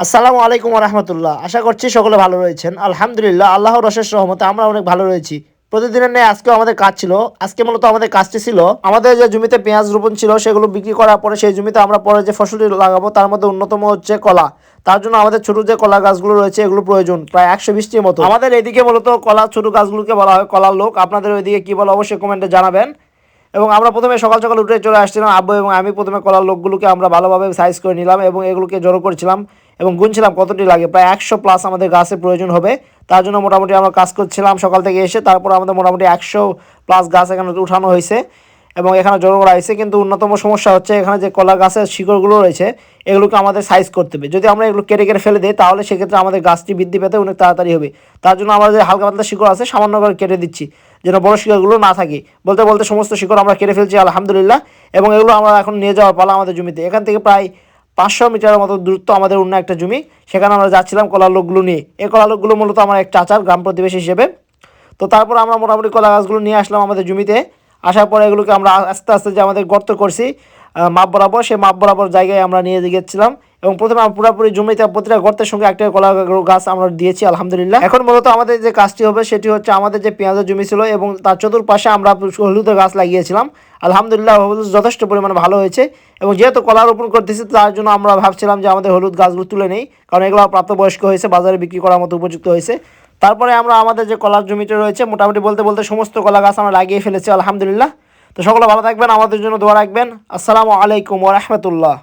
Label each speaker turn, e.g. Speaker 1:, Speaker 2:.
Speaker 1: আসসালামু আলাইকুম রহমতুল্লাহ আশা করছি সকলে ভালো রয়েছেন। আলহামদুলিল্লাহ আল্লাহ রশেষ রহমতে আমরা অনেক ভালো রয়েছি। প্রতিদিনের নেই আজকেও আমাদের কাজ ছিল, আজকে মূলত আমাদের কাজটি ছিল, আমাদের যে জমিতে পেঁয়াজ রোপণ ছিল, সেগুলো বিক্রি করার পরে সেই জমিতে আমরা পরে যে ফসলটি লাগাবো, তার মধ্যে অন্যতম হচ্ছে কলা। তার জন্য আমাদের ছোট যে কলা গাছগুলো রয়েছে, এগুলো প্রয়োজন, প্রায় একশো বিশটির মতো। আমাদের এদিকে মূলত কলা, ছোট গাছগুলোকে বলা হয় কলার লোক। আপনাদের ওইদিকে কি বলে, অবশ্যই কমেন্টে জানাবেন। এবং আমরা প্রথমে সকাল সকাল উঠে চলে আসছিলাম আব্বু এবং আমি। প্রথমে কলার লোকগুলোকে আমরা ভালোভাবে সাইজ করে নিলাম এবং এগুলোকে জড়ো করছিলাম। এবং গুনছিলাম কতটি লাগে? প্রায় একশো প্লাস আমাদের গাছের প্রয়োজন হবে। তার জন্য মোটামুটি আমরা কাজ করছিলাম সকাল থেকে এসে, তারপর আমাদের মোটামুটি একশো প্লাস গাছ এখানে উঠানো হয়েছে এবং এখানে জড়ো করা হয়েছে কিন্তু অন্যতম সমস্যা হচ্ছে এখানে যে কলা গাছের শিকড়গুলো রয়েছে, এগুলোকে আমাদের সাইজ করতে হবে। যদি আমরা এগুলো কেটে কেটে ফেলে দিই, তাহলে সেক্ষেত্রে আমাদের গাছটি বৃদ্ধি পেতে অনেক তাড়াতাড়ি হবে। তার জন্য আমাদের যে হালকা পাতলা শিকড় আছে, সামান্য করে কেটে দিচ্ছি, যেন বড় শিকড়গুলো না থাকে। বলতে বলতে সমস্ত শিকড় আমরা কেটে ফেলছি, আলহামদুলিল্লাহ। এবং এগুলো আমরা এখন নিয়ে যাওয়ার পালা আমাদের জমিতে। এখান থেকে প্রায় পাঁচশো মিটারের মতো দূরত্ব আমাদের অন্য একটা জমি। সেখানে আমরা যাচ্ছিলাম কলার লোকগুলো নিয়ে। এই কলার লোকগুলো মূলত আমার এক চাচার গ্রাম প্রতিবেশী হিসেবে। তো তারপর আমরা মোটামুটি কলা গাছগুলো নিয়ে আসলাম আমাদের জমিতে। আসার পরে এগুলোকে আমরা আস্তে আস্তে যে আমাদের গর্ত করছি মাপ বরাবর, সেই মাপ বরাবর জায়গায় আমরা নিয়ে গেছিলাম। এবং প্রথমে আমরা পুরোপুরি জমিতে প্রতিটা গর্তের সঙ্গে একটা কলা গাছ আমরা দিয়েছি, আলহামদুলিল্লাহ। এখন মূলত আমাদের যে কাজটি হবে, সেটি হচ্ছে আমাদের যে পেঁয়াজের জমি ছিল এবং তার চতুর্পাশে আমরা হলুদের গাছ লাগিয়েছিলাম। আলহামদুলিল্লাহ যথেষ্ট পরিমাণে ভালো হয়েছে। এবং যেহেতু কলা রোপণ করতেছি, তার জন্য আমরা ভাবছিলাম যে আমাদের হলুদ গাছগুলো তুলে নেই, কারণ এগুলো প্রাপ্তবয়স্ক হয়েছে, বাজারে বিক্রি করার মতো উপযুক্ত হয়েছে। তারপরে আমরা আমাদের যে কলার জমিটা রয়েছে, মোটামুটি বলতে বলতে সমস্ত কলা গাছ আমরা লাগিয়ে ফেলেছি, আলহামদুলিল্লাহ। তো সকলে ভালো থাকবেন, আমাদের জন্য দোয়া রাখবেন। আসসালামু আলাইকুম ওরহমতুল্লাহ